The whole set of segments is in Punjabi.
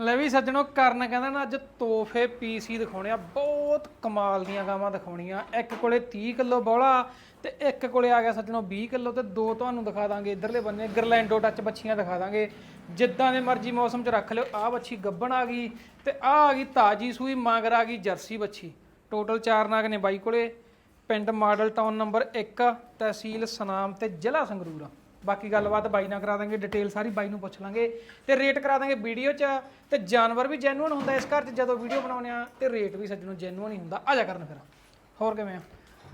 ਲੈ ਵੀ ਸੱਜਣੋ, ਕਰਨ ਕਹਿੰਦਾ ਨਾ ਅੱਜ ਤੋਹਫੇ ਪੀਸੀ ਦਿਖਾਉਣੇ ਆ, ਬਹੁਤ ਕਮਾਲ ਦੀਆਂ ਗਾਵਾਂ ਦਿਖਾਉਣੀਆਂ। ਇੱਕ ਕੋਲੇ 30 ਕਿਲੋ ਬੋਲਾ ਤੇ ਇੱਕ ਕੋਲੇ ਆ ਗਿਆ ਸੱਜਣੋ 20 ਕਿਲੋ ਤੇ ਦੋ ਤੁਹਾਨੂੰ ਦਿਖਾ ਦਾਂਗੇ, ਇਧਰਲੇ ਬੰਨੇ ਗਰਲੈਂਡੋ ਟੱਚ ਬੱਚੀਆਂ ਦਿਖਾ ਦਾਂਗੇ। ਜਿੱਦਾਂ ਦੇ ਮਰਜ਼ੀ ਮੌਸਮ 'ਚ ਰੱਖ ਲਿਓ, ਆਹ ਬੱਚੀ ਗੱਬਣ ਆ ਗਈ ਤੇ ਆਹ ਆ ਗਈ ਤਾਜੀ ਸੂਈ, ਮਗਰ ਆ ਗਈ ਜਰਸੀ ਬੱਚੀ ਟੋਟਲ ਚਾਰ ਨਾਗ ਨੇ ਬਾਈ ਕੋਲੇ, ਪਿੰਡ model town number 1 tehsil Sunam ਤੇ ਜ਼ਿਲ੍ਹਾ ਸੰਗਰੂਰ। ਬਾਕੀ ਗੱਲਬਾਤ ਬਾਈ ਨਾਲ ਕਰਾ ਦਾਂਗੇ ਡਿਟੇਲ ਸਾਰੀ ਬਾਈ ਨੂੰ ਪੁੱਛ ਲਾਂਗੇ ਤੇ ਰੇਟ ਕਰਾ ਦਾਂਗੇ ਵੀਡੀਓ 'ਚ ਤੇ ਜਾਨਵਰ ਵੀ ਜੈਨੂਅਨ ਹੁੰਦਾ ਇਸ ਘਰ 'ਚ ਜਦੋਂ ਵੀਡੀਓ ਬਣਾਉਂਦੇ ਆ ਤੇ ਰੇਟ ਵੀ ਸੱਜਣੋਂ ਜੈਨੂਅਨ ਹੀ ਹੁੰਦਾ। ਆ ਜਾ ਕਰਨ ਫਿਰ। ਹੋਰ ਕਿਵੇਂ ਆ?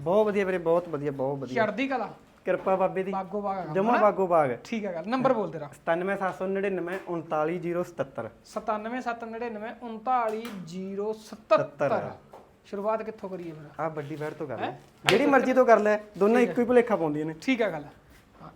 ਬਹੁਤ ਵਧੀਆ ਵੀਰੇ ਬਹੁਤ ਵਧੀਆ ਬਹੁਤ ਵਧੀਆ। ਚੜਦੀ ਕਲਾ। ਕਿਰਪਾ ਬਾਬੇ ਦੀ। ਬਾਗੋ ਬਾਗ ਜਮਾ ਬਾਗੋ ਬਾਗ। ਠੀਕ ਆ ਗੱਲ ਨੰਬਰ ਬੋਲ ਤੇਰਾ। 97799 39077 9779939077 ਸ਼ੁਰੂਆਤ ਕਿੱਥੋਂ ਕਰੀਏ ਫਿਰ? ਆ ਵੱਡੀ ਬੈਠ ਤੋਂ ਕਰ ਲੈ। ਜਿਹੜੀ ਮਰਜ਼ੀ ਤੋਂ ਕਰ ਲੈ ਦੋਨੋਂ ਇੱਕੋ ਹੀ ਭੁਲੇਖਾ ਪਾਉਂਦੀਆਂ ਨੇ। ਠੀਕ ਆ ਗੱਲ। ਹਾਂ,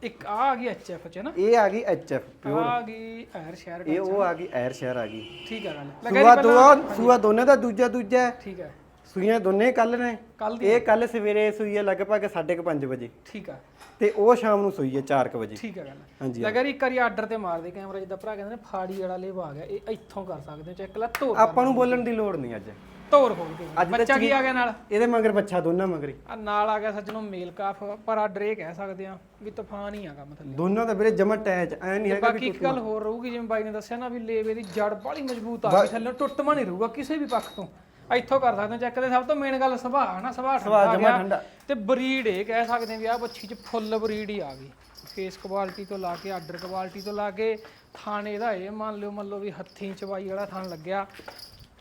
ਇੱਕ ਆ ਆ ਗਈ ਐਚਐਫ ਚ ਨਾ? ਇਹ ਆ ਗਈ ਐਚਐਫ ਆ ਆ ਗਈ ਐਰ ਸ਼ਹਿਰ ਇਹ ਉਹ ਆ ਗਈ ਐਰ ਸ਼ਹਿਰ ਆ ਗਈ। ਠੀਕ ਆ ਗੱਲ। ਸੂਆ ਦੋਆ ਸੂਆ ਦੋਨੇ ਦਾ ਦੂਜਾ ਦੂਜਾ ਹੈ। ਠੀਕ ਹੈ ਸੂਈਆਂ ਦੋਨੇ ਕੱਲ ਨੇ। ਕੱਲ ਦੀ ਇਹ ਕੱਲ ਸਵੇਰੇ ਸੂਈ ਹੈ ਲਗਭਗ 5:30 ਵਜੇ। ਠੀਕ ਆ। ਤੇ ਉਹ ਸ਼ਾਮ ਨੂੰ ਸੂਈ ਹੈ 4:00 ਵਜੇ। ਠੀਕ ਆ ਗੱਲ। ਹਾਂਜੀ ਲਗਾ ਇੱਕ ਵਾਰੀ ਆਰਡਰ ਤੇ ਮਾਰ ਦੇ ਕੈਮਰਾ ਜਿੱਦਾਂ ਭਰਾ ਕਹਿੰਦੇ ਨੇ ਫਾੜੀ ਵਾਲਾ ਲੇਵਾ ਆ ਗਿਆ। ਇਹ ਇੱਥੋਂ ਕਰ ਸਕਦੇ ਹੋ ਚੈੱਕ ਲਾ ਧੋਰ ਆਪਾਂ ਨੂੰ ਬੋਲਣ ਦੀ ਲੋੜ ਨਹੀਂ ਅੱਜ। ਧੋਰ ਖੋਲ ਕੇ ਬੱਚਾ ਕੀ ਆ ਗਿਆ ਨਾਲ? ਇਹਦੇ ਮਗਰ ਬੱਚਾ ਦੋਨਾਂ ਮਗਰ ਹੀ। ਆ ਨਾਲ ਆ ਗਿਆ ਸੱਜਣੋਂ ਮੇਲ ਕਾਫ ਪਰ ਆਰਡਰ ਇਹ ਕਹਿ ਸਕਦੇ ਆ ਵੀ ਤੂਫਾਨ ਹੀ ਆ ਕੰਮ ਥੱਲੇ। ਦੋਨਾਂ ਦਾ ਵੀਰੇ ਜਮਾ ਅਟੈਚ ਐ ਨਹੀਂ ਹੈਗਾ ਬਾਕੀ ਇੱਕ ਗੱਲ ਹੋਰ ਰਹੂਗੀ ਜਿਵੇਂ ਬਾਈ ਨੇ ਦੱਸਿਆ ਨਾ ਵੀ ਲੇਵੇ ਦੀ ਜੜ ਬਾਲੀ ਮਜ਼ਬੂਤ ਆ ਗਈ ਥੱਲੇ ਟੁੱਟਮਾ ਨਹੀਂ ਰਹੂਗਾ ਕਿਸੇ ਵੀ ਪੱਖ ਤੋਂ। ਇੱਥੋਂ ਕਰ ਸਕਦੇ ਹੋ ਚੈੱਕ ਦੇ ਸਭ ਤੋਂ ਮੇਨ ਗੱਲ ਸੁਭਾਅ ਨਾ ਸੁਭਾਅ ਠੰਡਾ ਆ ਜਮਾਂ ਠੰਡਾ। ਤੇ ਬਰੀਡ ਇਹ ਕਹਿ ਸਕਦੇ ਆ ਵੀ ਆ ਬੱਚੀ ਚ ਫੁੱਲ ਬਰੀਡ ਹੀ ਆ ਗਈ। ਫੇਸ ਕੁਆਲਿਟੀ ਤੋਂ ਲਾ ਕੇ ਆਰਡਰ ਕੁਆਲਿਟੀ ਤੋਂ ਲਾ ਕੇ ਥਾਣੇ ਦਾ ਇਹ ਮੰਨ ਲਿਓ ਮੰਨ ਲਓ ਵੀ ਹੱਥੀਂ ਚਵਾਈ ਵਾਲਾ ਥਾਣ ਲੱਗਿਆ।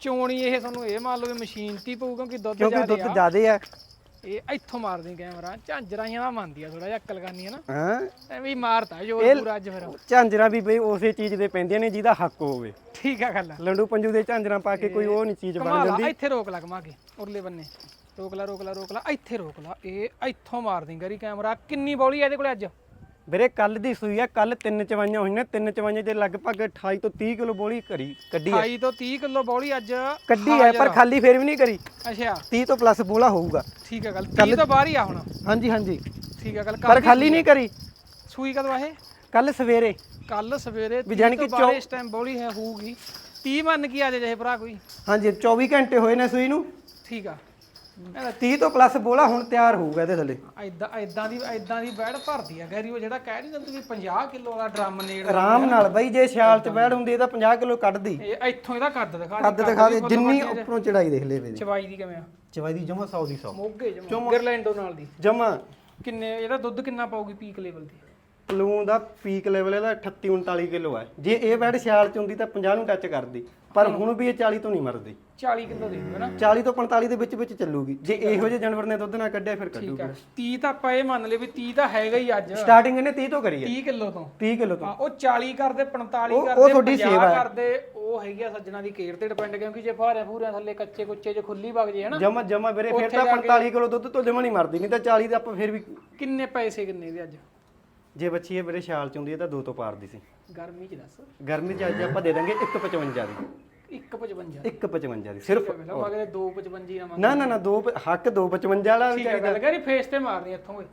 ਚੋਣੀ ਇਹ ਤੁਹਾਨੂੰ ਇਹ ਮੰਨ ਲਓ ਵੀ ਮਸ਼ੀਨ ਤੇ ਹੀ ਪਊ ਕਿਉਂਕਿ ਦੁੱਧ ਕਿਉਂਕਿ ਜ਼ਿਆਦਾ ਦੁੱਧ ਜ਼ਿਆਦੇ ਆ। ਇਹ ਇੱਥੋਂ ਮਾਰਦੀ ਕੈਮਰਾ ਝਾਂਜਰਾਈਆਂ ਦਾ ਮੰਨਦੀ ਆ ਥੋੜਾ ਜਿਹਾ ਅਕਲ ਕਰਨੀ ਹੈ ਨਾ। ਹਾਂ? ਐਵੇਂ ਹੀ ਮਾਰਤਾ ਜੋ ਪੂਰਾ ਅੱਜ ਫਿਰ। ਝਾਂਜਰਾਂ ਵੀ ਬਈ ਉਸੇ ਚੀਜ਼ ਦੇ ਪੈਂਦੀਆਂ ਨੇ ਜਿਹਦਾ ਹੱਕ ਹੋਵੇ। ਠੀਕ ਆ ਗੱਲ ਲੰਡੂ ਪੰਜੂ ਦੇ ਝਾਂਜਰਾਂ ਪਾ ਕੇ ਕੋਈ ਉਹ ਨਹੀਂ ਚੀਜ਼ ਬਣ ਕਮਾਲ ਜਾਂਦੀ। ਆ ਇੱਥੇ ਰੋਕ ਲਾ ਕਮਾ ਕੇ ਉਰਲੇ ਬੰਨੇ। ਰੋਕ ਲਾ ਰੋਕ ਲਾ ਰੋਕ ਲਾ ਇੱਥੇ ਰੋਕ ਲਾ। ਇਹ ਇੱਥੋਂ ਮਾਰਦੀ ਗਰੀ ਕੈਮਰਾ। ਕਿੰਨੀ ਬੌਲੀ ਆ ਇਹਦੇ ਕੋਲੇ ਅੱਜ? ਵੀਰੇ ਕੱਲ ਦੀ ਸੂਈ ਆ ਕੱਲ ਤਿੰਨ ਚਵਾਈਆਂ ਹੋਈਆਂ ਤਿੰਨ ਚਵਾਈਆਂ ਦੇ ਲਗਭਗ 28 ਤੋਂ 30 ਕਿਲੋ ਬੋਲੀ ਕਰੀ ਕੱਢੀ ਆ। 28 ਤੋਂ 30 ਕਿਲੋ ਬੌਲੀ ਅੱਜ। ਕੱਢੀ ਆ ਪਰ ਖਾਲੀ ਫੇਰ ਵੀ ਨਹੀਂ ਕਰੀ। ਅੱਛਾ। 30 ਤੋਂ ਪਲੱਸ ਬੋਲਾ ਹੋਊਗਾ। ਠੀਕ ਆ ਗੱਲ। 30 ਤੋਂ ਬਾਹਰ ਹੀ ਆ ਹੁਣ। ਹਾਂਜੀ ਹਾਂਜੀ। ਠੀਕ ਆ ਗੱਲ ਪਰ ਖਾਲੀ ਨਹੀਂ ਕਰੀ। ਸੂਈ ਕਦੋਂ ਆ ਇਹ? ਕੱਲ ਸਵੇਰੇ। ਕੱਲ ਸਵੇਰੇ ਵੀ 30 ਜਾਣੀ ਤੋਂ ਕਿ ਇਸ ਟਾਈਮ ਬੌਲੀ ਹੈ ਹੋਊਗੀ। 30 ਮੰਨ ਕੇ ਆ ਜੇ ਜੇ ਭਰਾ ਕੋਈ। ਹਾਂਜੀ 24 ਘੰਟੇ ਹੋਏ ਨੇ ਸੂਈ ਨੂੰ। ਠੀਕ ਆ। 30 ਤੋਂ ਪਲੱਸ ਬੋਲਾ ਹੁਣ ਤਿਆਰ ਹੋਊਗਾ ਇਹਦੇ ਥੱਲੇ। ਐਦਾਂ ਐਦਾਂ ਦੀ ਐਦਾਂ ਦੀ ਬੈੜ ਭਰਦੀ ਆ ਗੈਰੀ ਉਹ ਜਿਹੜਾ ਕਹਿ ਨਹੀਂ ਦਿੰਦੇ ਵੀ 50 ਕਿਲੋ ਵਾਲਾ ਡਰਮ ਨੇੜ ਆਰਾਮ ਨਾਲ ਬਈ ਜੇ ਸਿਆਲ ਚ ਬੈੜ ਹੁੰਦੀ ਇਹ ਤਾਂ 50 ਕਿਲੋ ਕੱਢਦੀ। ਇਹ ਇੱਥੋਂ ਇਹਦਾ ਕੱਦ ਦਿਖਾ ਕੱਦ ਦਿਖਾ ਦੇ ਜਿੰਨੀ ਉੱਪਰੋਂ ਚੜਾਈ ਦੇਖ ਲੈ ਵੇ ਚਵਾਈ ਦੀ ਕਿਵੇਂ ਆ? ਚਵਾਈ ਦੀ ਜਮਾ 100 ਦੀ 100 ਮੋਗੇ ਜਮਾ। ਗਰਲੈਂਡੋ ਨਾਲ ਦੀ। ਜਮਾ। ਕਿੰਨੇ ਇਹਦਾ ਦੁੱਧ ਕਿੰਨਾ ਪਾਊਗੀ ਪੀਕ ਲੈਵਲ ਦੀ? ਪਲੂਨ ਦਾ ਪੀਕ ਲੈਵਲ ਇਹਦਾ 38 39 ਕਿਲੋ ਹੈ ਜੇ ਇਹ ਬੈਡ ਸਿਆਲ ਚ ਹੁੰਦੀ ਤਾਂ 50 ਨੂੰ ਟੱਚ ਕਰਦੀ। ਪਰ ਹੁਣ ਵੀ ਇਹ 40 ਤੋਂ ਨਹੀਂ ਮਰਦੀ। 40 ਕਿਲੋ ਦੇ ਦੂਗਾ ਨਾ। 40 ਤੋਂ 45 ਦੇ ਵਿੱਚ ਵਿੱਚ ਚੱਲੂਗੀ। ਜੇ ਇਹੋ ਜਿਹੇ ਜਾਨਵਰ ਨੇ ਦੁੱਧ ਨਾ ਕੱਢਿਆ ਫਿਰ ਠੀਕ ਕੱਢੂਗੀ। ਆ। 30 ਤਾਂ ਆਪਾਂ ਇਹ ਮੰਨ ਲਏ ਵੀ 30 ਤਾਂ ਹੈਗਾ ਹੀ ਅੱਜ। ਸਟਾਰਟਿੰਗ ਇਹਨੇ 30 ਤੋਂ ਕਰੀ ਹੈ 30 ਕਿਲੋ ਤੋਂ। 30 ਕਿਲੋ ਤੋਂ। ਹਾਂ ਉਹ 40 ਕਰਦੇ 45 ਉਹ- ਕਰਦੇ ਉਹ ਤੁਹਾਡੀ 50 ਸੇਵਾ ਹੈ। ਕਰਦੇ ਉਹ ਹੈਗੀ ਆ ਸੱਜਣਾ ਦੀ ਕੇਰ ਤੇ ਡਿਪੈਂਡ ਕਿਉਂਕਿ ਜੇ ਫਾਰਿਆਂ ਫੂਰਿਆਂ ਥੱਲੇ ਕੱਚੇ ਕੁੱਚੇ ਜੇ ਖੁੱਲੀ ਵਗ ਜੇ ਹਨਾ। ਜਮਾ ਜਮਾ ਵੀਰੇ ਫਿਰ ਤਾਂ 45 ਕਿਲੋ ਦੁੱਧ ਤੋਂ ਜਮਾ ਨਹੀਂ ਮਰਦੀ ਨਹੀਂ ਤਾਂ 40 ਦੇ ਆਪਾਂ ਫਿਰ ਵੀ ਕਿੰਨੇ ਪੈਸੇ ਕਿੰਨੇ ਦੇ ਅੱਜ? ਜੇ ਬੱਚੀ ਇਹ ਵੀਰੇ ਸਿਆਲ ਚ ਹੁੰਦੀ ਹੈ ਤਾਂ 2 ਤੋਂ ਪਾਰਦੀ ਸੀ। ਗਰਮੀ ਚ ਦੱਸ। ਗਰਮੀ ਚ ਅੱਜ ਆਪਾਂ ਦੇ ਦਾਂਗੇ 155 ਦੀ। 155 155 ਦੀ। ਸਿਰਫ ਪਹਿਲਾਂ ਮਗਲੇ 255 ਨਾ ਨਾ ਨਾ ਨਾ ਦੋ ਹੱਕ 255 ਵਾਲਾ ਵੀ ਠੀਕ ਹੈ ਗੱਲ ਕਰੀ ਫੇਸ ਤੇ ਮਾਰਨੀ ਇੱਥੋਂ ਓਏ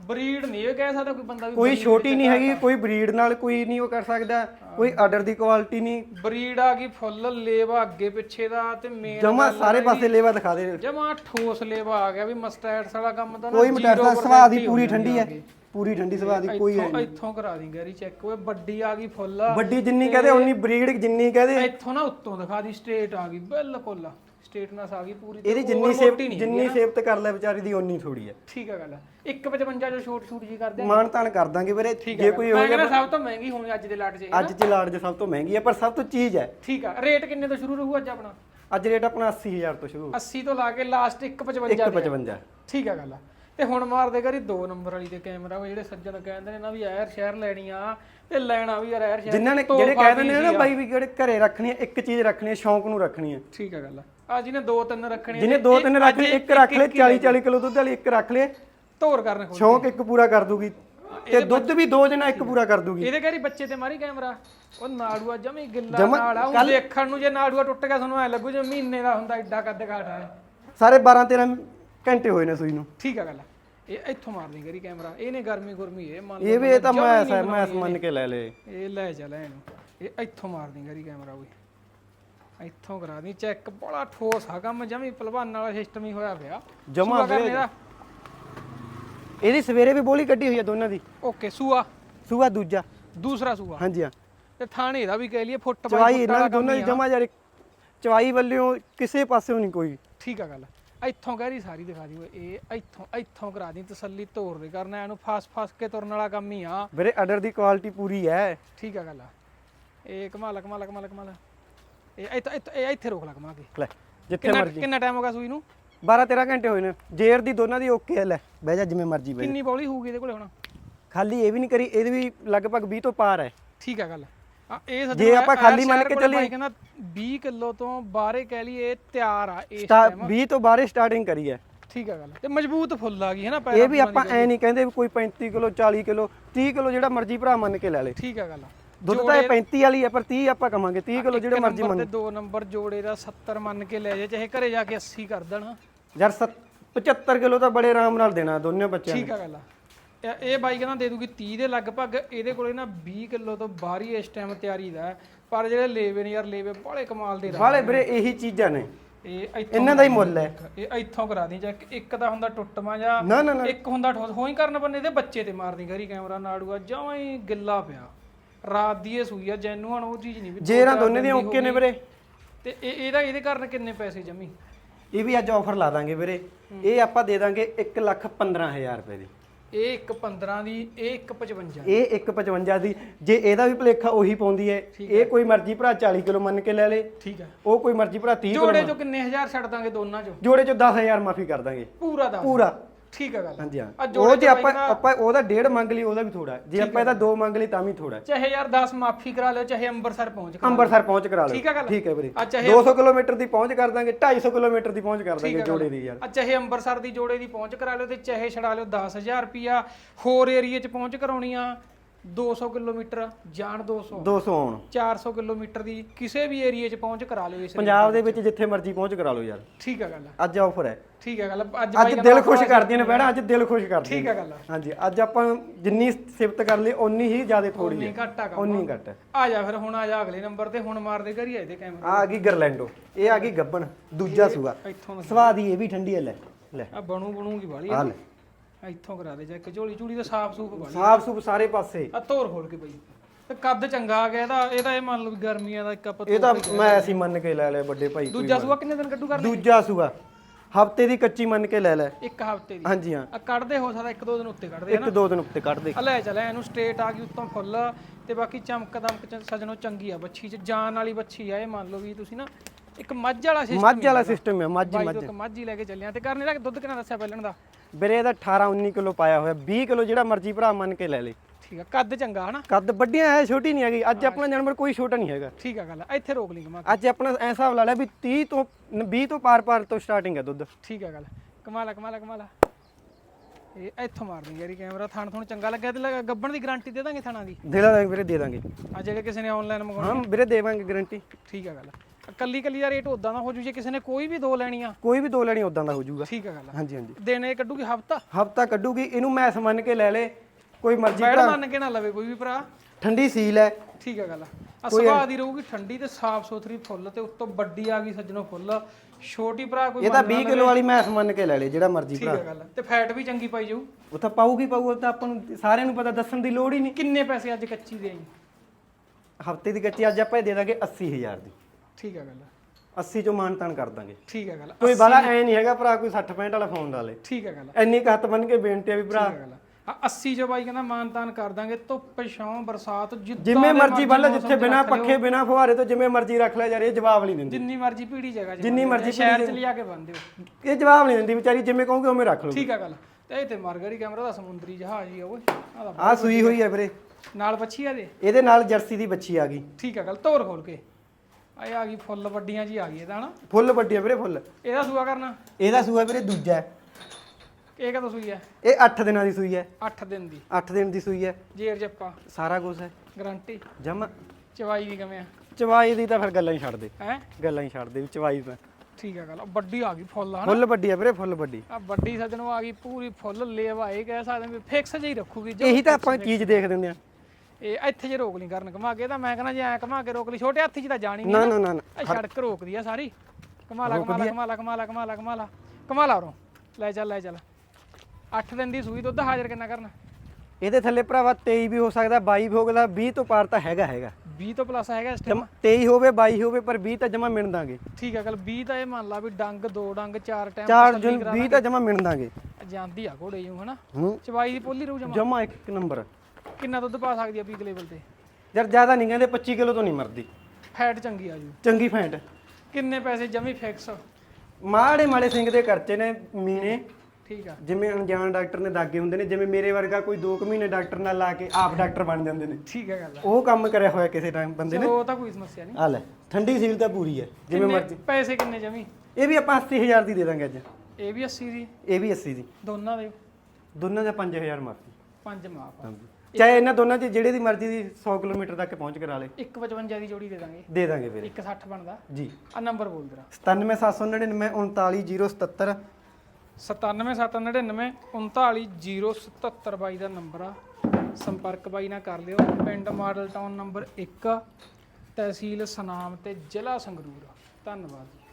ਬਰੀਡ ਨਹੀਂ ਇਹ ਕਹਿ ਸਕਦਾ ਕੋਈ ਬੰਦਾ ਵੀ ਕੋਈ ਛੋਟੀ ਨਹੀਂ ਹੈਗੀ ਕੋਈ ਬਰੀਡ ਨਾਲ ਕੋਈ ਨਹੀਂ ਉਹ ਕਰ ਸਕਦਾ ਕੋਈ ਆਰਡਰ ਦੀ ਕੁਆਲਿਟੀ ਨਹੀਂ। ਬਰੀਡ ਆ ਗਈ ਫੁੱਲ ਲੇਵਾ ਅੱਗੇ ਪਿੱਛੇ ਦਾ ਤੇ ਮੇਨ ਜਮਾ ਸਾਰੇ ਪਾਸੇ ਲੇਵਾ ਦਿਖਾ ਦੇ। ਜਮਾ ਠੋਸ ਲੇਵਾ ਆ ਗਿਆ ਵੀ ਮਸਟੈਟਸ ਵਾਲਾ ਕੰਮ ਤਾਂ ਨਾ ਕੋਈ ਮਟਰ ਦਾ 0% ਸੁਭਾਅ ਦੀ ਹੀ ਪੂਰੀ ਠੰਡੀ ਹੈ। ਪੂਰੀ ਠੰਡੀ ਸੁਭਾਅ ਦੀ ਕੋਈ ਹੈ ਇੱਥੋਂ ਇੱਥੋਂ ਕਰਾ ਦੀ ਗੈਰੀ ਚੈੱਕ। ਓਏ ਵੱਡੀ ਆ ਗਈ ਫੁੱਲ। ਵੱਡੀ ਜਿੰਨੀ ਕਹਦੇ ਉਨੀ ਬਰੀਡ ਜਿੰਨੀ ਕਹਦੇ। ਇੱਥੋਂ ਨਾ ਉੱਤੋਂ ਦਿਖਾ ਦੀ ਸਟ੍ਰੇਟ ਆ ਗਈ ਬਿਲਕੁਲ। ਸਟ੍ਰੇਟਨੈਸ ਆ ਗਈ ਪੂਰੀ ਇਹਦੀ ਜਿੰਨੀ ਸੇਫ ਨਹੀਂ ਜਿੰਨੀ ਸੇਫਤ ਕਰ ਲੈ ਵਿਚਾਰੀ ਦੀ ਉਨੀ ਥੋੜੀ ਹੈ। ਠੀਕ ਆ ਗੱਲ 155 ਜੋ ਛੋਟ ਛੂਟ ਜੀ ਕਰਦੇ ਆ। ਮਾਣ ਤਾਣ ਕਰ ਦਾਂਗੇ ਵੀਰੇ ਜੇ ਕੋਈ ਮੈਂ ਕਹਿੰਦਾ ਸਭ ਤੋਂ ਮਹਿੰਗੀ ਹੋਣੀ ਅੱਜ ਦੇ ਲਾਟ 'ਚ। ਅੱਜ ਚ ਲਾੜ ਚ ਸਭ ਤੋਂ ਮਹਿੰਗੀ ਹੈ ਪਰ ਸਭ ਤੋਂ ਚੀਜ਼ ਹੈ। ਠੀਕ ਆ। ਰੇਟ ਕਿੰਨੇ ਤੋਂ ਸ਼ੁਰੂ ਰਹੂ ਅੱਜ ਆਪਣਾ? ਅੱਜ ਰੇਟ ਆਪਣਾ 80000 ਤੋਂ ਸ਼ੁਰੂ। 80 ਤੋਂ ਲਾ ਕੇ ਲਾਸਟ 155 ਦੇ 155 ਠੀਕ ਆ ਗੱਲ ਆ। ਤੇ ਹੁਣ ਮਾਰਦੇ ਕਰੀ ਦੋ ਨੰਬਰ ਵਾਲੀ ਤੇ ਕੈਮਰਾ ਉਹ ਜਿਹੜੇ ਸੱਜਣ ਕਹਿੰਦੇ ਨੇ ਨਾ ਵੀ ਐਰ ਸ਼ਹਿਰ ਲੈਣੀ ਆ ਤੇ ਲੈਣਾ ਵੀ ਯਾਰ ਐਰ ਸ਼ਹਿਰ ਜਿਨ੍ਹਾਂ ਨੇ ਜਿਹੜੇ ਕਹਿ ਦਿੰਦੇ ਨੇ ਨਾ। ਬਾਈ ਵੀ ਜਿਹੜੇ ਘਰੇ ਰੱਖਣੀ ਹੈ ਇੱਕ ਚੀਜ਼ ਰੱਖਣੀ ਹੈ ਸ਼ੌਂਕ ਨੂੰ ਰੱਖਣੀ ਹੈ ਠੀਕ ਆ ਗੱਲ ਆ। ਜਿਹਨੇ ਦੋ ਤਿੰਨ ਰੱਖਣੇ ਜਿਹਨੇ ਦੋ ਤਿੰਨ ਰੱਖ ਲਏ ਇੱਕ ਰੱਖ ਲਏ 40 40 ਕਿਲੋ ਦੁੱਧ ਵਾਲੀ ਇੱਕ ਰੱਖ ਲਏ ਧੋਰ ਕਰਨ ਖੋਲ ਸ਼ੌਂਕ ਇੱਕ ਪੂਰਾ ਕਰ ਦੂਗੀ। ਤੇ ਦੁੱਧ ਵੀ ਦੋ ਜਣਾ ਇੱਕ ਪੂਰਾ ਕਰ ਦੂਗੀ। ਇਹਦੇ ਕਰੀ ਬੱਚੇ ਤੇ ਮਾਰੀ ਕੈਮਰਾ। ਉਹ ਨਾੜੂਆ ਜਮੀ ਗਿੱਲਾ ਨਾਲ ਆ ਉਹ ਦੇਖਣ ਨੂੰ ਜੇ ਨਾੜੂਆ ਟੁੱਟ ਗਿਆ ਤੁਹਾਨੂੰ ਐ ਲੱਗੂ ਜਿਵੇਂ ਮਹੀਨੇ ਦਾ ਹੁੰਦਾ ਐਡਾ ਕੱਦ ਘਾਟ ਹੈ ਸਾਰੇ 12 13 ਘੰਟੇ ਹੋਏ ਨੇ ਸੂਈ ਨੂੰ। ਠੀਕ ਆ ਗੱਲ। ਇਹ ਇੱਥੋਂ ਮਾਰਦੀ ਕਰੀ ਕੈਮਰਾ ਇਹਨੇ ਗਰਮੀ ਗੁਰਮੀ ਇਹ ਮੰਨ ਇਹ ਵੀ ਇਹ ਤਾਂ ਮੈਂ ਮੈਂ ਮੰਨ ਕੇ ਲੈ ਲੇ। ਇਹ ਲੈ ਜਾ ਲੈ ਇਹਨੂੰ। ਇਹ ਇੱਥੋਂ ਮਾਰਦੀ ਕਰੀ ਕੈਮਰਾ ਉਹ ਇੱਥੋਂ ਕਰਾ ਦੀ ਚੈੱਕ ਬੜਾ ਠੋਸ ਆ ਕੰਮ ਜਮੀ ਪਹਿਲਵਾਨ ਵਾਲਾ ਸਿਸਟਮ ਹੀ ਹੋਇਆ ਪਿਆ। ਜਮਾਂ। ਦਾ ਇਹਦੀ ਸਵੇਰੇ ਵੀ ਬੋਲੀ ਕੱਢੀ ਹੋਈ ਆ ਦੋਨਾਂ ਦੀ। ਓਕੇ ਸੂਆ। ਸੂਆ ਦੂਜਾ। ਦੂਸਰਾ ਸੂਆ। ਹਾਂਜੀ ਹਾਂ। ਤੇ ਥਾਣੇ ਇਹਦਾ ਵੀ ਕਹਿ ਲਈਏ ਫੁੱਟ ਬਾਈ ਚਵਾਈ ਇਹਨਾਂ ਵਾਲਾ ਦੀ ਦੋਨਾਂ ਦੀ। ਜਮਾ ਯਾਰ ਚਵਾਈ ਵੱਲਿਓ ਕਿਸੇ ਪਾਸਿਓਂ ਨਹੀਂ ਕੋਈ। ਠੀਕ ਆ ਗੱਲ। ਇੱਥੋਂ ਕਹਿ ਰਹੀ ਸਾਰੀ ਦਿਖਾ ਦੀ ਓਏ ਇਹ ਇੱਥੋਂ ਇੱਥੋਂ ਕਰਾ ਦੀ ਤਸੱਲੀ ਤੋਰ ਦੇ ਕਰਨਾ ਇਹਨੂੰ ਫਾਸ ਫਾਸ ਕੇ ਤੁਰਨ ਵਾਲਾ ਕੰਮ ਹੀ ਆ। ਵੀਰੇ ਆਰਡਰ ਦੀ ਕੁਆਲਿਟੀ ਪੂਰੀ ਹੈ ਠੀਕ ਆ ਗੱਲ ਆ। ਇਹ ਕਮਾਲ ਕਮਾਲ ਕਮਾਲ ਕਮਾਲ ਇਹ ਇੱਥੇ ਇੱਥੇ- ਇਹ ਇੱਥੇ ਰੋਕ ਲਾ ਕਮਾ ਕੇ। ਲੈ ਜਿੱਥੇ ਮਰਜ਼ੀ। ਕਿੰਨਾ ਟਾਈਮ ਹੋ ਗਿਆ ਸੂਈ ਨੂੰ? 12 13 ਘੰਟੇ ਹੋਏ ਨੇ। ਜੇਰ ਦੀ ਦੋਨਾਂ ਦੀ ਓਕੇ ਹੈ ਲੈ ਬਹਿ ਜਾ ਜਿਵੇਂ ਮਰਜ਼ੀ ਬਹਿ। ਕਿੰਨੀ ਬੌਲੀ ਹੋਊਗੀ ਇਹਦੇ ਕੋਲੇ ਹੁਣ? ਖਾਲੀ ਇਹ ਵੀ ਨਹੀਂ ਕਰੀ ਇਹਦੇ ਵੀ ਲਗਭਗ 20 ਤੋਂ ਪਾਰ ਹੈ ਠੀਕ ਆ ਗੱਲ। ਆ ਇਹ ਸੱਜਣੋ ਜੇ ਆਪਾਂ ਖਾਲੀ ਮੰਨ ਕੇ ਚੱਲੀਏ- ਕਹਿੰਦਾ 20 ਕਿਲੋ ਤੋਂ ਬਾਹਰੇ ਕਹਿ ਲਈ ਇਹ ਤਿਆਰ ਆ ਇਸ ਟਾਈਮ 20 ਤੋਂ ਬਾਹਰ ਸਟਾਰਟਿੰਗ ਕਰੀ ਹੈ। ਠੀਕ ਆ ਗੱਲ। ਤੇ ਮਜ਼ਬੂਤ ਫੁੱਲ ਆ ਗਈ ਹੈ ਨਾ ਪੈਰਾਂ ਇਹ ਵੀ ਆਪਾਂ ਐ ਨਹੀਂ ਕਹਿੰਦੇ ਵੀ ਕੋਈ 35 ਕਿਲੋ 40 ਕਿਲੋ 30 ਕਿਲੋ ਜਿਹੜਾ ਮਰਜ਼ੀ ਭਰਾ ਮੰਨ ਕੇ ਲੈ ਲੇ। ਠੀਕ ਆ ਗੱਲ ਦੁੱਧ ਤਾਂ ਇਹ 35 ਵਾਲੀ ਹੈ ਪਰ 30 ਆਪਾਂ ਕਵਾਂਗੇ 30 ਕਿਲੋ ਜਿਹੜੇ ਮਰਜ਼ੀ ਮੰਨ। ਤੇ ਦੋ ਨੰਬਰ ਜੋੜੇ ਦਾ 70 ਮੰਨ ਕੇ ਲੈ ਜਾ ਚਾਹੇ ਘਰੇ ਜਾ ਕੇ 80 ਕਰ ਦੇਣ। ਯਾਰ ਸੱਤ- 75 ਕਿਲੋ ਤਾਂ ਬੜੇ ਆਰਾਮ ਨਾਲ ਦੇਣਾ ਦੋਨੇ ਬੱਚਿਆਂ ਠੀਕ ਆ ਗੱਲ ਇਹ- ਇਹ ਬਾਈ ਕਹਿੰਦਾ ਦੇ ਦੂਗੀ 30 ਦੇ ਲਗਭਗ ਇਹਦੇ ਕੋਲੇ ਨਾ 20 ਕਿਲੋ ਤੋਂ ਬਾਹਰ ਇਸ ਟਾਈਮ ਤਿਆਰੀ ਦਾ ਹੈ। ਪਰ ਜਿਹੜੇ ਲੇਵੇ ਨੇ ਯਾਰ ਲੇਵੇ ਬੜੇ ਕਮਾਲ ਦੇ ਵਾਲੇ ਵੀਰੇ ਇਹੀ ਚੀਜ਼ਾਂ ਨੇ। ਇਹ ਇੱਥੋਂ ਇਹਨਾਂ ਦਾ ਹੀ ਮੁੱਲ ਹੈ। ਇਹ ਇੱਥੋਂ ਕਰਾ ਦੀ ਜਾਂ ਇੱਕ ਦਾ ਹੁੰਦਾ ਟੁੱਟਵਾਂ ਜਾਂ ਨਾ ਨਾ ਨਾ। ਇੱਕ ਹੁੰਦਾ ਠੋਸ ਹੋਈ ਕਰਨ ਬੰਨੇ ਦੇ ਬੱਚੇ ਤੇ ਮਾਰਦੀ ਗਰੀ ਕੈਮਰਾ ਨਾੜੂਆ ਜਮਾਂ ਹੀ ਗਿੱਲਾ ਪਿਆ। ਰਾਤ ਦੀ ਇਹ ਸੂਈ ਆ ਜੈਨੂਅਨ ਉਹ ਚੀਜ਼ ਨਹੀਂ ਵੀ ਜੇ ਇਹਨਾਂ ਦੋਨੇ ਦੀਆਂ ਓਕੇ ਨੇ ਵੀਰੇ। ਤੇ ਇਹ ਇਹਦਾ ਇਹਦੇ ਕਾਰਨ ਕਿੰਨੇ ਪੈਸੇ ਜਮੀ? ਇਹ ਵੀ ਅੱਜ ਆਫਰ ਲਾ ਦਾਂਗੇ ਵੀਰੇ। ਇਹ ਆਪਾਂ ਦੇ ਦਾਂਗੇ 1 ਲੱਖ 15000 ਰੁਪਏ ਦੀ। ਇਹ ਇੱਕ 15 ਦੀ ਇਹ ਇੱਕ 55 ਇਹ 155 ਦੀ। ਜੇ ਇਹਦਾ ਵੀ ਭਲੇਖਾ ਉਹੀ ਪਾਉਂਦੀ ਹੈ ਇਹ ਕੋਈ ਮਰਜ਼ੀ ਭਰਾ 40 ਕਿਲੋ ਮੰਨ ਕੇ ਲੈ ਲੇ। ਠੀਕ ਹੈ। ਉਹ ਕੋਈ ਮਰਜ਼ੀ ਭਰਾ 30 ਕਿਲੋ ਜੋੜੇ ਚੋਂ ਕਿੰਨੇ ਹਜ਼ਾਰ ਛੱਡ ਦਾਂਗੇ ਦੋਨਾਂ ਚੋਂ? ਜੋੜੇ ਚੋਂ 10000 ਮਾਫੀ ਕਰ ਦਾਂਗੇ। ਪੂਰਾ ਦਾ ਪੂਰਾ। ਠੀਕ ਹੈ ਗੱਲ। ਹਾਂਜੀ ਹਾਂ। ਉਹ ਜੇ ਆਪਾਂ ਆਪਾਂ ਉਹਦਾ ਡੇਢ ਮੰਗ ਲਈ ਉਹਦਾ ਵੀ ਥੋੜਾ ਜੇ ਆਪਾਂ ਇਹਦਾ ਦੋ ਮੰਗ ਲਈ ਤਾਂ ਵੀ ਥੋੜਾ ਚਾਹੇ ਯਾਰ 10 ਮਾਫੀ ਕਰਾ ਲਿਓ ਚਾਹੇ ਅੰਮ੍ਰਿਤਸਰ ਪਹੁੰਚ ਕਰਾ ਅੰਮ੍ਰਿਤਸਰ ਪਹੁੰਚ ਕਰਾ ਲਓ। ਠੀਕ ਹੈ ਗੱਲ? ਠੀਕ ਹੈ ਵੀਰੇ। ਆ ਚਾਹੇ 200 ਕਿਲੋਮੀਟਰ ਦੀ ਪਹੁੰਚ ਕਰ ਦਾਂਗੇ 250 ਕਿਲੋਮੀਟਰ ਦੀ ਪਹੁੰਚ ਕਰ ਦਾਂਗੇ ਜੋੜੇ ਦੀ ਯਾਰ। ਚਾਹੇ ਅੰਮ੍ਰਿਤਸਰ ਦੀ ਜੋੜੇ ਦੀ ਪਹੁੰਚ ਕਰਾ ਲਿਓ ਤੇ ਚਾਹੇ ਛੜਾ ਲਿਓ 10000 ਰੁਪਿਆ ਹੋਰ ਏਰੀਏ 'ਚ ਪਹੁੰਚ ਕਰਾਉਣੀ ਆ। 200 ਕਿਲੋਮੀਟਰ ਜਾਣ 200 200 ਆਉਣ। 400 ਕਿਲੋਮੀਟਰ ਦੀ ਕਿਸੇ ਵੀ ਏਰੀਏ 'ਚ ਪਹੁੰਚ ਕਰਾ ਲਿਓ ਇਸ ਪੰਜਾਬ ਦੇ ਵਿੱਚ। ਜਿੱਥੇ ਮਰਜ਼ੀ ਪਹੁੰਚ ਕਰਾ ਲਓ ਯਾਰ। ਠੀਕ ਹੈ ਗੱਲ ਅੱਜ ਆਫਰ ਹੈ। ਠੀਕ ਹੈ ਗੱਲ ਅੱਜ ਅੱਜ ਦਿਲ ਖੁਸ਼ ਕਰਦੀਆਂ ਨੇ ਬਹਿਣਾ ਅੱਜ ਦਿਲ ਖੁਸ਼ ਕਰਦੀਆਂ ਠੀਕ ਹੈ ਗੱਲ ਹਾਂਜੀ ਅੱਜ ਆਪਾਂ ਜਿੰਨੀ ਸਿਫਤ ਕਰ ਲਈ ਓਨੀ ਹੀ ਜ਼ਿਆਦਾ ਥੋੜੀ ਹੈ। ਘੱਟ ਆ ਓਨੀ ਘੱਟ ਆ ਜਾ ਫਿਰ ਹੁਣ ਆ ਜਾ ਅਗਲੇ ਨੰਬਰ ਤੇ ਹੁਣ ਮਾਰ ਦੇ ਘਰੀ ਇਹਦੇ ਕੈਮਰਾ ਆ ਆ ਗਈ ਗਰਲੈਂਡੋ। ਇਹ ਆ ਗਈ ਗੱਬਣ ਦੂਜਾ ਸੂਆ। ਸਵਾਦ ਹੀ ਇਹ ਵੀ ਠੰਡੀ ਹੈ ਲੈ ਲੈ। ਆ ਬਣੂ ਬਣੂਗੀ ਵਾਲੀ। ਆ ਲੈ। ਇੱਥੋਂ ਕਰਾ ਦੇ ਜਾ ਕੇ ਝੋਲੀ ਝੂਲੀ ਤਾਂ ਸਾਫ਼ ਸੂਫ ਵਾਲੀ ਸਾਫ਼ ਸੁਪ ਸਾਰੇ ਪਾਸੇ। ਆ ਧੋਰ ਖੋਲ ਕੇ ਬਈ। ਤੇ ਕੱਦ ਚੰਗਾ ਆ ਗਿਆ ਇਹਦਾ ਇਹਦਾ ਇਹ ਮੰਨ ਲਓ ਵੀ ਗਰਮੀਆਂ ਦਾ ਇੱਕ ਆਪਾਂ ਇਹ ਤਾਂ ਮੈਂ ਐਸੀ ਮੰਨ ਕੇ ਲੈ ਲਿਆ ਵੱਡੇ ਭਾਈ ਕੋਈ ਦੂਜਾ ਸੂਆ ਕਿੰਨੇ ਦਿਨ ਕੱਢੂ ਕਰ ਦੂਜਾ ਸੂਆ। ਹਫ਼ਤੇ ਦੀ ਕੱਚੀ ਮੰਨ ਕੇ ਲੈ ਲੈ। ਇੱਕ ਹਫ਼ਤੇ ਦੀ। ਹਾਂਜੀ ਹਾਂ। ਆ ਕੱਢਦੇ ਹੋ ਸਕਦਾ ਇੱਕ ਦੋ ਦਿਨ ਉੱਤੇ ਕੱਢਦੇ ਇੱਕ ਦੋ ਦਿਨ ਉੱਤੇ ਕੱਢ ਦੇ ਆ ਲੈ ਚੱਲ ਇਹਨੂੰ ਸਟੇਟ ਆ ਗਈ ਉੱਤੋਂ ਫੁੱਲ ਤੇ ਬਾਕੀ ਚਮਕ ਦਮਕ ਸਜਣੋ ਚੰਗੀ ਆ ਬੱਚੀ ਚ ਜਾਨ ਵਾਲੀ ਬੱਚੀ ਆ ਇਹ ਮੰਨ ਲਓ ਵੀ ਤੁਸੀਂ ਨਾ ਇੱਕ ਮੱਝ ਵਾਲਾ ਸਿਸਟਮ ਮੱਝ ਵਾਲਾ ਸਿਸਟਮ ਹੈ ਮੱਝ ਮੱਝ। ਤੋਂ ਇੱਕ ਮੱਝ ਹੀ ਲੈ ਕੇ ਚੱਲਿਆ ਤੇ ਕਰਨੇ ਦਾ ਦੁੱਧ ਕਿੰਨਾ ਦੱਸਿਆ ਪਹਿਲਣ ਦਾ? ਵੀਰੇ ਇਹਦਾ 18 19 ਕਿਲੋ ਪਾਇਆ ਹੋਇਆ 20 ਕਿਲੋ ਜਿਹੜਾ ਮਰਜ਼ੀ ਭਰਾ ਮੰਨ ਕੇ ਲੈ ਲੇ। ਠੀਕ ਆ ਕੱਦ ਚੰਗਾ ਹਨਾ? ਕੱਦ ਵੱਡੀਆਂ ਹੈ ਛੋਟੀ ਨਹੀਂ ਹੈਗੀ। ਅੱਜ ਆਪਣਾ ਜਾਨਵਰ ਕੋਈ ਛੋਟਾ ਨਹੀਂ ਹੈਗਾ। ਠੀਕ ਆ ਗੱਲ ਇੱਥੇ ਰੋਕ ਲਈ ਕਮਾ ਅੱਜ ਆਪਣਾ ਐ ਹਿਸਾਬ ਲਾ ਲਿਆ ਵੀ 30 ਤੋਂ 20 ਤੋਂ ਪਾਰ ਪਾਰ ਤੋਂ ਸਟਾਰਟਿੰਗ ਹੈ ਦੁੱਧ। ਠੀਕ ਆ ਗੱਲ ਕਮਾਲਾ ਕਮਾਲਾ ਕਮਾਲਾ ਇਹ ਇੱਥੋਂ ਮਾਰਨੀ ਯਾਰੀ ਕੈਮਰਾ ਥਾਣ ਥੋਣ ਚੰਗਾ ਲੱਗਿਆ ਤੇ ਗੱਬਣ ਦੀ ਗਾਰੰਟੀ ਦੇ ਦਾਂਗੇ ਥਾਣਾ ਦੀ? ਦੇ ਦਾਂਗੇ ਵੀਰੇ ਦੇ ਦਾਂਗੇ। ਆ ਜਿਹੜੇ ਕਿਸੇ ਨੇ ਆਨਲਾਈਨ ਮੰਗਵਾਉਣਾ ਹਾਂ ਵੀਰੇ ਦੇਵਾਂਗੇ ਗਾਰੰਟੀ ਠੀਕ ਆ ਗੱਲ ਕੱਲੀ ਕੱਲੀ ਦਾ ਰੇਟ ਉਦਾਂ ਦਾ ਹੋ ਜੂ ਜੇ ਕਿਸੇ ਨੇ ਕੋਈ ਵੀ ਦੋ ਲੈਣੀ ਆ ਕੋਈ ਵੀ ਦੋ ਲੈਣੀ ਉਦਾਂ ਦਾ ਹੋ ਜਾਊਗਾ ਠੀਕ ਆ ਗੱਲ ਹਾਂਜੀ ਹਾਂਜੀ। ਦੇਣੇ ਕੱਢੂਗੀ ਹਫਤਾ? ਹਫਤਾ ਕੱਢੂਗੀ ਇਹਨੂੰ ਮੈਸ ਮੰਨ ਕੇ ਲੈ ਲੇ ਕੋਈ ਮਰਜ਼ੀ ਬੈੜ ਭਰਾ। ਮੰਨ ਕੇ ਨਾ ਲਵੇ ਕੋਈ ਵੀ ਭਰਾ। ਠੰਡੀ ਸੀਲ ਹੈ। ਠੀਕ ਆ ਗੱਲ ਸੁਭਾਅ ਦੀ ਰਹੂਗੀ ਠੰਡੀ ਤੇ ਸਾਫ਼ ਸੁਥਰੀ ਫੁੱਲ ਤੇ ਉੱਤੋਂ ਵੱਡੀ ਆ ਗਈ ਸੱਜਣੋ ਫੁੱਲ। ਛੋਟੀ ਭਰਾ ਕੋਈ ਇਹ ਤਾਂ 20 ਕਿਲੋ ਵਾਲੀ ਮੈਸ ਮੰਨ ਕੇ ਲੈ ਲੇ ਜਿਹੜਾ ਮਰਜ਼ੀ ਠੀਕ ਭਰਾ। ਆ। ਗੱਲ ਤੇ ਫੈਟ ਵੀ ਚੰਗੀ ਪਾਈ ਜਾਊ। ਉਹ ਤਾਂ ਪਾਊਗੀ ਪਾਊ ਉਹ ਤਾਂ ਆਪਾਂ ਨੂੰ ਸਾਰਿਆਂ ਨੂੰ ਪਤਾ ਦੱਸਣ ਦੀ ਲੋੜ ਹੀ ਨਹੀਂ। ਕਿੰਨੇ ਪੈਸੇ ਅੱਜ ਕੱਚੀ ਦੇ ਆਈ? ਹਫ਼ਤੇ ਦੀ ਕੱਚੀ ਅੱਜ ਆਪਾਂ ਇਹ ਦੇ ਦਾਂਗੇ 80000 ਦੀ। ਠੀਕ ਆ ਗੱਲ। 80 ਚੋਂ ਮਾਨਤਾਨ ਕਰ ਦਾਂਗੇ। ਠੀਕ ਆ ਗੱਲ। ਕੋਈ ਬਾਲਾ ਐ ਨਹੀਂ ਹੈਗਾ ਭਰਾ ਕੋਈ 60 65 ਵਾਲਾ ਫੋਨ ਲਾ ਲੇ। ਠੀਕ ਆ ਗੱਲ। ਇੰਨੀ ਕੁ ਹੱਥ ਬੰਨ ਕੇ ਬੇਨਤੀ ਆ ਵੀ ਭਰਾ। ਠੀਕ ਆ ਗੱਲ। ਆ 80 ਜੋ ਬਾਈ ਕਹਿੰਦਾ ਮਾਨਤਾਨ ਕਰ ਦਾਂਗੇ ਧੁੱਪ ਛਾਂ ਬਰਸਾਤ ਜਿਵੇਂ ਮਰਜ਼ੀ ਬੰਨ ਲੈ ਮੌਸਮ ਜਿੱਥੇ ਬਿਨਾ। ਪੱਖੇ ਬਿਨਾ ਫੁਹਾਰੇ ਤੋਂ ਜਿਵੇਂ ਮਰਜ਼ੀ ਰੱਖ ਲੈ ਯਾਰ ਇਹ ਜਵਾਬ ਨਹੀਂ ਦਿੰਦੀ। ਜਿੰਨੀ ਮਰਜ਼ੀ ਪੀੜੀ ਜਗ੍ਹਾ ਜਿੰਨੀ ਮਰਜ਼ੀ ਸ਼ਹਿਰ 'ਚ ਲਿਆ ਕੇ ਬੰਨ ਦਿਓ। ਇਹ ਜਵਾਬ ਨਹੀਂ ਦਿੰਦੀ ਵਿਚਾਰੀ ਜਿਵੇਂ ਕਹੋਗੇ ਉਵੇਂ ਰੱਖ ਲਓ ਠੀਕ ਆ ਗੱਲ। ਤੇ ਇਹ ਤੇ ਮਾਰਗਰੀ ਕੈਮਰਾ ਦਾ ਸਮੁੰਦਰੀ ਜਹਾਜ਼ ਹੀ ਆ ਓਏ ਆ ਸੂਈ ਹੋਈ ਹੈ ਵੀਰੇ। ਨਾਲ ਬੱਚੀ ਆ ਦੇ ਇਹਦੇ ਨਾਲ ਜਰਸੀ ਦੀ ਬੱਚੀ ਆ ਗਈ। ਠੀਕ ਆ ਗੱਲ ਤੋਰ ਖੋਲ ਕੇ। ਆ ਇਹ ਆ ਗਈ ਫੁੱਲ ਵੱਡੀਆਂ ਜੀ ਆ ਗਈ ਇਹਦਾ ਹਨਾ? ਫੁੱਲ ਵੱਡੀ ਆ ਵੀਰੇ ਫੁੱਲ। ਇਹਦਾ ਸੂਆ ਕਰਨਾ? ਇਹਦਾ ਸੂਆ ਵੀਰੇ ਦੂਜਾ ਹੈ। ਇਹ ਕਦੋਂ ਸੂਈ ਆ ਇਹ 8 ਦਿਨਾਂ ਦੀ ਸੂਈ ਹੈ। 8 ਦਿਨ ਦੀ। 8 ਦਿਨ ਦੀ ਸੂਈ ਹੈ। ਜੇਰ ਜੱਪਾ ਸਾਰਾ ਕੁਝ ਹੈ। ਗਾਰੰਟੀ। ਜਮ। ਚਵਾਈ ਦੀ ਕਿਵੇਂ ਆ? ਚਵਾਈ ਦੀ ਤਾਂ ਫਿਰ ਗੱਲਾਂ ਹੀ ਛੱਡ ਦੇ ਹੈ? ਗੱਲਾਂ ਹੀ ਛੱਡ ਦੇ ਵੀ ਚਵਾਈ ਤਾਂ। ਠੀਕ ਆ ਗੱਲ। ਵੱਡੀ ਆ ਗਈ ਫੁੱਲ ਹਨਾ? ਫੁੱਲ ਵੱਡੀ ਆ ਵੀਰੇ ਫੁੱਲ ਵੱਡੀ। ਆ ਵੱਡੀ ਸੱਜਣੋਂ ਆ ਗਈ ਪੂਰੀ ਫੁੱਲ ਲੇਵਾ ਇਹ ਕਹਿ ਸਕਦੇ ਵੀ ਫਿਕਸ ਜਿਹੀ ਰੱਖੂਗੀ ਜੋ ਇਹੀ ਤਾਂ ਆਪਾਂ ਚੀਜ਼ ਦੇਖ ਦਿੰਦੇ ਆ। ਇਹ ਇੱਥੇ ਜੇ ਰੋਕ ਲਈ ਕਰਨ ਘੁਮਾ ਕੇ ਤਾਂ ਮੈਂ ਕਹਿੰਦਾ ਜੇ ਐ ਘੁਮਾ ਕੇ ਰੋਕ ਲਈ ਛੋਟੇ ਹੱਥੀ 'ਚ ਤਾਂ ਜਾਣੀ ਨਹੀਂ ਨਾ ਨਾ। ਨਾ ਨਾ ਇਹ ਸੜਕ ਰੋਕਦੀ ਆ ਸਾਰੀ। ਕਮਾਲਾ ਕਮਾਲਾ ਕਮਾਲਾ ਕਮਾਲਾ ਕਮਾਲਾ ਕਮਾਲਾ ਕਮਾਲਾ ਉਰੋਂ। ਲੈ ਚੱਲ ਲੈ ਚੱਲ। 8 ਦਿਨ ਦੀ ਸੂਈ ਦੁੱਧ ਹਾਜ਼ਰ ਕਿੰਨਾ ਕਰਨਾ? ਇਹਦੇ ਥੱਲੇ ਭਰਾਵਾ 23 ਵੀ ਹੋ ਸਕਦਾ 22 ਵੀ ਹੋ ਸਕਦਾ 20 ਤੋਂ ਪਾਰ ਤਾਂ ਹੈਗਾ ਹੈਗਾ। 20 ਤੋਂ ਪਲੱਸ ਹੈਗਾ ਇਸ ਟਾਈਮ ਜਮ 23 ਹੋਵੇ 22 ਹੋਵੇ ਪਰ 20 ਤਾਂ ਜਮਾ ਮਿਣ ਦਾਂਗੇ। ਠੀਕ ਆ ਗੱਲ 20 ਤਾਂ ਇਹ ਮੰਨ ਲਾ ਵੀ ਡੰਗ ਦੋ ਡੰਗ ਚਾਰ ਟਾਈਮ ਚਾਰ ਜੁਨ 20 ਤਾਂ ਜਮਾ ਮਿਣ ਦਾਂਗੇ। ਜਾਂਦੀ ਆ ਘੋੜੇ ਨੂੰ ਹਨਾ? ਹੂੰ। ਚਵਾਈ ਦੀ ਪੋਲੀ ਰੂ ਜਮਾ। ਜਮਾ ਇੱਕ ਨੰਬਰ। ਕਿੰਨਾ ਦੁੱਧ ਪਾ ਸਕਦੀ ਆ ਪੀਕ ਲੈਵਲ ਤੇ? ਯਾਰ ਜ਼ਿਆਦਾ ਨਹੀਂ ਕਹਿੰਦੇ 25 ਕਿਲੋ ਤੋਂ ਨਹੀਂ ਮਰਦੀ। ਫੈਟ ਚੰਗੀ ਆ ਜੂ। ਚੰਗੀ ਫੈਂਟ। ਕਿੰਨੇ ਪੈਸੇ ਜਮੀ ਫਿਕਸ ਮਾੜੇ ਮਾੜੇ ਸਿੰਘ ਦੇ ਖਰਚੇ ਨੇ ਮੀਨੇ। ਠੀਕ ਆ। ਜਿਵੇਂ ਅਣਜਾਣ ਡਾਕਟਰ ਨੇ ਦਾਗੇ ਹੁੰਦੇ ਨੇ ਜਿਵੇਂ ਮੇਰੇ ਵਰਗਾ ਕੋਈ 2 ਮਹੀਨੇ ਡਾਕਟਰ ਨਾਲ ਲਾ ਕੇ ਆਪ ਡਾਕਟਰ ਬਣ ਜਾਂਦੇ ਨੇ। ਠੀਕ ਆ ਗੱਲ ਉਹ ਕੰਮ ਕਰਿਆ ਹੋਇਆ ਕਿਸੇ ਟਾਈਮ ਬੰਦੇ ਨੇ। ਉਹ ਤਾਂ ਕੋਈ ਸਮੱਸਿਆ ਨਹੀਂ। ਆ ਲੈ ਠੰਡੀ ਸੀਲ ਤਾਂ ਪੂਰੀ ਹੈ ਜਿਵੇਂ ਕਿੰਨੇ ਮਰਜ਼ੀ। ਪੈਸੇ ਕਿੰਨੇ ਜਮੀ? ਇਹ ਵੀ ਆਪਾਂ 80000 ਦੀ ਦੇ ਦਾਂਗੇ ਅੱਜ। ਇਹ ਵੀ 80 ਦੀ? ਇਹ ਵੀ 80 ਦੀ। ਦੋਨਾਂ ਦੇ? ਦੋਨਾਂ ਦਾ 5000 ਮਾਫੀ। ਪੰਜ ਮਾਫ ਆ। ਚਾਹੇ ਇਹਨਾਂ ਦੋਨਾਂ ਚ ਜਿਹੜੇ ਦੀ ਮਰਜ਼ੀ ਦੀ 100 ਕਿਲੋਮੀਟਰ ਤੱਕ ਪਹੁੰਚ ਕਰਾ ਲੇ। 155 ਦੀ ਜੋੜੀ ਦੇ ਦਾਂਗੇ। ਦੇ ਦਾਂਗੇ ਵੀਰੇ 160 ਬਣਦਾ। ਜੀ। ਆ ਨੰਬਰ ਬੋਲ ਤੇਰਾ 97799 39077 97799 39077 ਬਾਈ ਦਾ ਨੰਬਰ ਆ। ਸੰਪਰਕ ਬਾਈ ਨਾਲ ਕਰ ਲਿਓ। ਪਿੰਡ model town number 1 tehsil Sunam ਤੇ ਜ਼ਿਲ੍ਹਾ ਸੰਗਰੂਰ। ਧੰਨਵਾਦ ਜੀ।